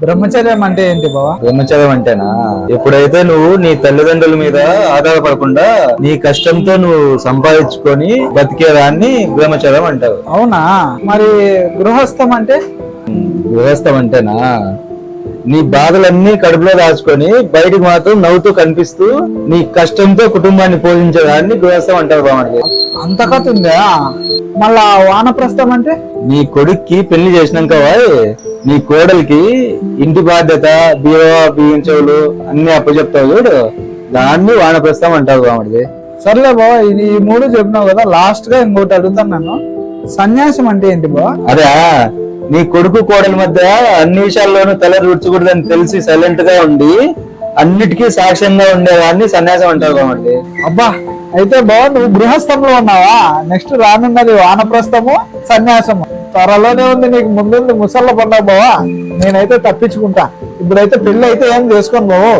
బ్రహ్మచర్యం అంటే ఏంటి బావా? బ్రహ్మచర్యం అంటేనా? ఎప్పుడైతే నువ్వు నీ తల్లిదండ్రుల మీద ఆధారపడకుండా నీ కష్టంతో నువ్వు సంపాదించుకొని బతికేదాన్ని బ్రహ్మచర్యం అంటారు అవునా? మరి గృహస్థం అంటే? గృహస్థం అంటేనా? నీ బాధలన్నీ కడుపులో దాచుకొని బయటికి మాత్రం నవ్వుతూ కనిపిస్తూ నీ కష్టంతో కుటుంబాన్ని పోషించేదాన్ని గృహస్థం అంటారు బాగుంది అంత కథ ఉందా? మళ్ళా వానప్రస్థం అంటే? నీ కొడుక్కి పెళ్ళి చేసినాక వాయ్, నీ కోడలికి ఇంటి బాధ్యత బీరో బియ్యం చెవులు అన్ని అప్పచెప్తావు చూడు. దాన్ని వానప్రస్థం అంటారు బాగుంది సర్లే బావా ఇది ఈ మూడు చెప్పినావు కదా లాస్ట్గా ఇంకోటి అడుగుతాను నన్ను సన్యాసం అంటే ఏంటి బావా? అదే నీ కొడుకు కోడల మధ్య అన్ని విషయాల్లోనూ తల రుడ్చకూడదని తెలిసి సైలెంట్గా ఉండి అన్నిటికీ సాక్ష్యంగా ఉండేవాడిని సన్యాసం అంటారు కాబట్టి అబ్బా అయితే బావా నువ్వు గృహస్థంలో ఉన్నావా? నెక్స్ట్ రానున్నది వానప్రస్థము సన్యాసము. త్వరలోనే ఉంది నీకు ముందుంది ముసళ్ళ పండగ బావా. నేనైతే తప్పించుకుంటా. ఇప్పుడైతే పెళ్ళి అయితే ఏం చేసుకోను బావు